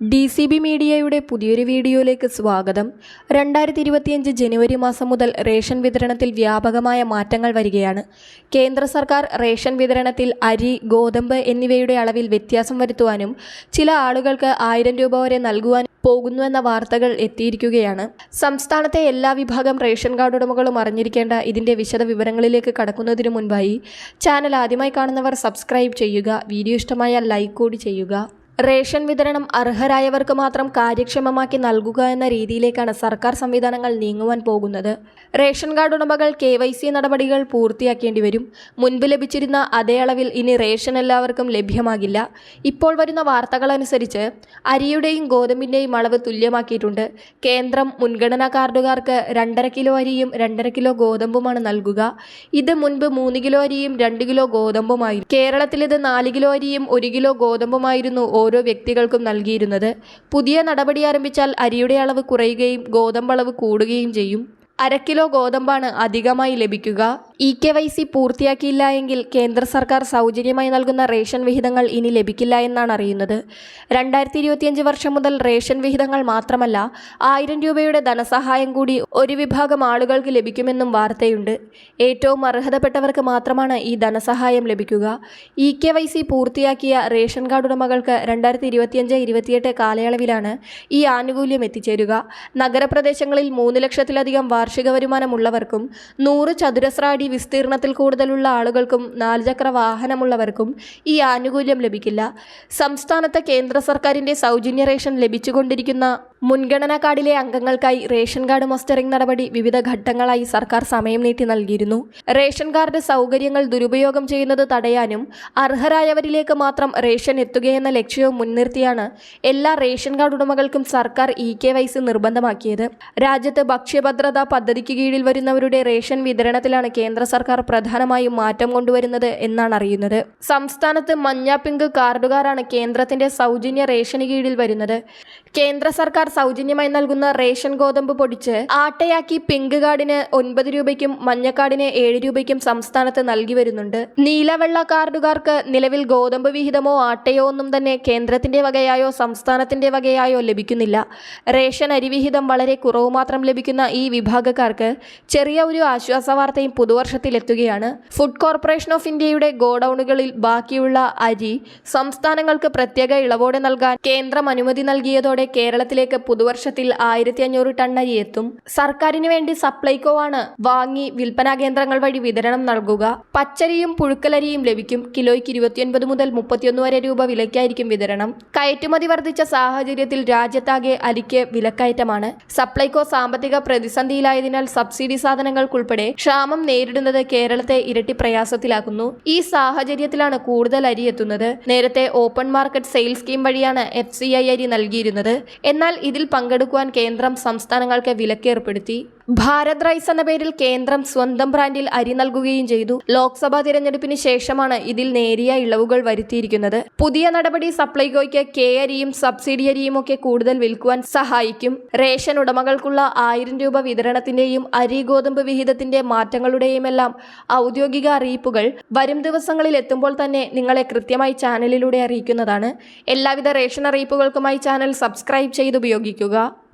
D C B മീഡിയയുടെ പുതിയൊരു വീഡിയോയിലേക്ക് സ്വാഗതം. രണ്ടായിരത്തി ഇരുപത്തിയഞ്ച് ജനുവരി മാസം മുതൽ റേഷൻ വിതരണത്തിൽ വ്യാപകമായ മാറ്റങ്ങൾ വരികയാണ്. കേന്ദ്ര സർക്കാർ റേഷൻ വിതരണത്തിൽ അരി ഗോതമ്പ് എന്നിവയുടെ അളവിൽ വ്യത്യാസം വരുത്തുവാനും ചില ആളുകൾക്ക് ആയിരം രൂപ വരെ നൽകുവാൻ പോകുന്നുവെന്ന വാർത്തകൾ എത്തിയിരിക്കുകയാണ്. സംസ്ഥാനത്തെ എല്ലാ വിഭാഗം റേഷൻ കാർഡ് ഉടമകളും അറിഞ്ഞിരിക്കേണ്ട ഇതിന്റെ വിശദ വിവരങ്ങളിലേക്ക് കടക്കുന്നതിനു മുൻപായി ചാനൽ ആദ്യമായി കാണുന്നവർ സബ്സ്ക്രൈബ് ചെയ്യുക വീഡിയോ ഇഷ്ടമായാൽ ലൈക്ക് കൂടി ചെയ്യുക. റേഷൻ വിതരണം അർഹരായവർക്ക് മാത്രം കാര്യക്ഷമമാക്കി നൽകുക എന്ന രീതിയിലേക്കാണ് സർക്കാർ സംവിധാനങ്ങൾ നീങ്ങുവാൻ പോകുന്നത്. റേഷൻ കാർഡ് ഉടമകൾ കെ വൈ സി നടപടികൾ പൂർത്തിയാക്കേണ്ടി വരും. മുൻപ് ലഭിച്ചിരുന്ന അതേ അളവിൽ ഇനി റേഷൻ എല്ലാവർക്കും ലഭ്യമാകില്ല. ഇപ്പോൾ വരുന്ന വാർത്തകളനുസരിച്ച് അരിയുടെയും ഗോതമ്പിന്റെയും അളവ് തുല്യമാക്കിയിട്ടുണ്ട്. കേന്ദ്രം മുൻഗണനാ കാർഡുകാർക്ക് രണ്ടര കിലോ അരിയും രണ്ടര കിലോ ഗോതമ്പുമാണ് നൽകുക. ഇത് മുൻപ് മൂന്ന് കിലോ അരിയും രണ്ട് കിലോ ഗോതമ്പുമായിരുന്നു. കേരളത്തിൽ ഇത് നാല് കിലോ അരിയും ഒരു കിലോ ഗോതമ്പുമായിരുന്നു ഓരോ വ്യക്തികൾക്കും നൽകിയിരുന്നത്. പുതിയ നടപടി ആരംഭിച്ചാൽ അരിയുടെ അളവ് കുറയുകയും ഗോതമ്പളവ് കൂടുകയും ചെയ്യും. അരക്കിലോ കിലോ ഗോതമ്പാണ് അധികമായി ലഭിക്കുക. ഇ കെ വൈ സി പൂർത്തിയാക്കിയില്ല എങ്കിൽ കേന്ദ്ര സർക്കാർ സൗജന്യമായി നൽകുന്ന റേഷൻ വിഹിതങ്ങൾ ഇനി ലഭിക്കില്ല എന്നാണ് അറിയുന്നത്. രണ്ടായിരത്തി ഇരുപത്തിയഞ്ച് വർഷം മുതൽ റേഷൻ വിഹിതങ്ങൾ മാത്രമല്ല ആയിരം രൂപയുടെ ധനസഹായം കൂടി ഒരു വിഭാഗം ആളുകൾക്ക് ലഭിക്കുമെന്നും വാർത്തയുണ്ട്. ഏറ്റവും അർഹതപ്പെട്ടവർക്ക് മാത്രമാണ് ഈ ധനസഹായം ലഭിക്കുക. ഇ കെ വൈ സി പൂർത്തിയാക്കിയ റേഷൻ കാർഡ് ഉടമകൾക്ക് രണ്ടായിരത്തി ഇരുപത്തിയഞ്ച് ഇരുപത്തിയെട്ട് കാലയളവിലാണ് ഈ ആനുകൂല്യം എത്തിച്ചേരുക. നഗരപ്രദേശങ്ങളിൽ മൂന്ന് ലക്ഷത്തിലധികം വാർഷിക വരുമാനമുള്ളവർക്കും നൂറ് ചതുരശ്ര വിസ്തീർണത്തിൽ കൂടുതലുള്ള ആളുകൾക്കും നാലുചക്ര വാഹനമുള്ളവർക്കും ഈ ആനുകൂല്യം ലഭിക്കില്ല. സംസ്ഥാനത്തെ കേന്ദ്ര സർക്കാരിന്റെ സൗജന്യ റേഷൻ ലഭിച്ചുകൊണ്ടിരിക്കുന്ന മുൻഗണനാ കാർഡിലെ അംഗങ്ങൾക്കായി റേഷൻ കാർഡ് മസ്റ്ററിംഗ് നടപടി വിവിധ ഘട്ടങ്ങളായി സർക്കാർ സമയം നീട്ടി നൽകിയിരുന്നു. റേഷൻ കാർഡ് സൗകര്യങ്ങൾ ദുരുപയോഗം ചെയ്യുന്നത് തടയാനും അർഹരായവരിലേക്ക് മാത്രം റേഷൻ എത്തുകയെന്ന ലക്ഷ്യവും മുൻനിർത്തിയാണ് എല്ലാ റേഷൻ കാർഡ് ഉടമകൾക്കും സർക്കാർ ഇ കെ വൈസ് നിർബന്ധമാക്കിയത്. രാജ്യത്ത് ഭക്ഷ്യഭദ്രതാ പദ്ധതിക്ക് കീഴിൽ വരുന്നവരുടെ റേഷൻ വിതരണത്തിലാണ് കേന്ദ്ര സർക്കാർ പ്രധാനമായും മാറ്റം കൊണ്ടുവരുന്നത് എന്നാണ് അറിയുന്നത്. സംസ്ഥാനത്ത് മഞ്ഞ പിങ്ക് കാർഡുകാരാണ് കേന്ദ്രത്തിന്റെ സൗജന്യ റേഷന് കീഴിൽ വരുന്നത്. കേന്ദ്ര സർക്കാർ സൗജന്യമായി നൽകുന്ന റേഷൻ ഗോതമ്പ് പൊടിച്ച് ആട്ടയാക്കി പിങ്ക് കാർഡിന് ഒൻപത് രൂപയ്ക്കും മഞ്ഞക്കാർഡിന് ഏഴ് രൂപയ്ക്കും സംസ്ഥാനത്ത് നൽകി വരുന്നുണ്ട്. നീലവെള്ള കാർഡുകാർക്ക് നിലവിൽ ഗോതമ്പ് വിഹിതമോ ആട്ടയോ ഒന്നും തന്നെ കേന്ദ്രത്തിന്റെ വകയായോ സംസ്ഥാനത്തിന്റെ വകയായോ ലഭിക്കുന്നില്ല. റേഷൻ അരിവിഹിതം വളരെ കുറവ് മാത്രം ലഭിക്കുന്ന ഈ വിഭാഗക്കാർക്ക് ചെറിയ ഒരു ആശ്വാസ വാർത്തയും പുതുവർഷത്തിൽ എത്തുകയാണ് ഫുഡ് കോർപ്പറേഷൻ ഓഫ് ഇന്ത്യയുടെ ഗോഡൌണുകളിൽ ബാക്കിയുള്ള അരി സംസ്ഥാനങ്ങൾക്ക് പ്രത്യേക ഇളവോടെ നൽകാൻ കേന്ദ്രം അനുമതി നൽകിയതോടെ കേരളത്തിലേക്ക് പുതുവർഷത്തിൽ ആയിരത്തി അഞ്ഞൂറ് ടൺ അരി എത്തും. സർക്കാരിന് വേണ്ടി സപ്ലൈകോ ആണ് വാങ്ങി വിൽപ്പനാ കേന്ദ്രങ്ങൾ വഴി വിതരണം നൽകുക. പച്ചരിയും പുഴുക്കലരിയും ലഭിക്കും. കിലോയ്ക്ക് ഇരുപത്തിയൊൻപത് മുതൽ മുപ്പത്തിയൊന്ന് വരെ രൂപ വിലയ്ക്കായിരിക്കും വിതരണം. കയറ്റുമതി വർദ്ധിച്ച സാഹചര്യത്തിൽ രാജ്യത്താകെ അരിക്ക് വിലക്കയറ്റമാണ്. സപ്ലൈകോ സാമ്പത്തിക പ്രതിസന്ധിയിലായതിനാൽ സബ്സിഡി സാധനങ്ങൾക്കുൾപ്പെടെ ക്ഷാമം നേരിടുന്നത് കേരളത്തെ ഇരട്ടി പ്രയാസത്തിലാക്കുന്നു. ഈ സാഹചര്യത്തിലാണ് കൂടുതൽ അരി എത്തുന്നത്. നേരത്തെ ഓപ്പൺ മാർക്കറ്റ് സെയിൽ സ്കീം വഴിയാണ് എഫ് സി ഐ അരി നൽകിയിരുന്നത്. എന്നാൽ ഇതിൽ പങ്കെടുക്കുവാൻ കേന്ദ്രം സംസ്ഥാനങ്ങൾക്ക് വിലക്കേർപ്പെടുത്തി. ഭാരത് റൈസ് എന്ന പേരിൽ കേന്ദ്രം സ്വന്തം ബ്രാൻഡിൽ അരി നൽകുകയും ചെയ്തു. ലോക്സഭാ തിരഞ്ഞെടുപ്പിന് ശേഷമാണ് ഇതിൽ നേരിയ ഇളവുകൾ വരുത്തിയിരിക്കുന്നത്. പുതിയ നടപടി സപ്ലൈകോയ്ക്ക് കെ അരിയും സബ്സിഡി അരിയും ഒക്കെ കൂടുതൽ വിൽക്കുവാൻ സഹായിക്കും. റേഷൻ ഉടമകൾക്കുള്ള ആയിരം രൂപ വിതരണത്തിന്റെയും അരി ഗോതമ്പ് വിഹിതത്തിന്റെ മാറ്റങ്ങളുടെയുമെല്ലാം ഔദ്യോഗിക അറിയിപ്പുകൾ വരും ദിവസങ്ങളിൽ എത്തുമ്പോൾ തന്നെ നിങ്ങളെ കൃത്യമായി ചാനലിലൂടെ അറിയിക്കുന്നതാണ്. എല്ലാവിധ റേഷൻ അറിയിപ്പുകൾക്കുമായി ചാനൽ സബ്സ്ക്രൈബ് ചെയ്ത് ഉപയോഗിക്കുക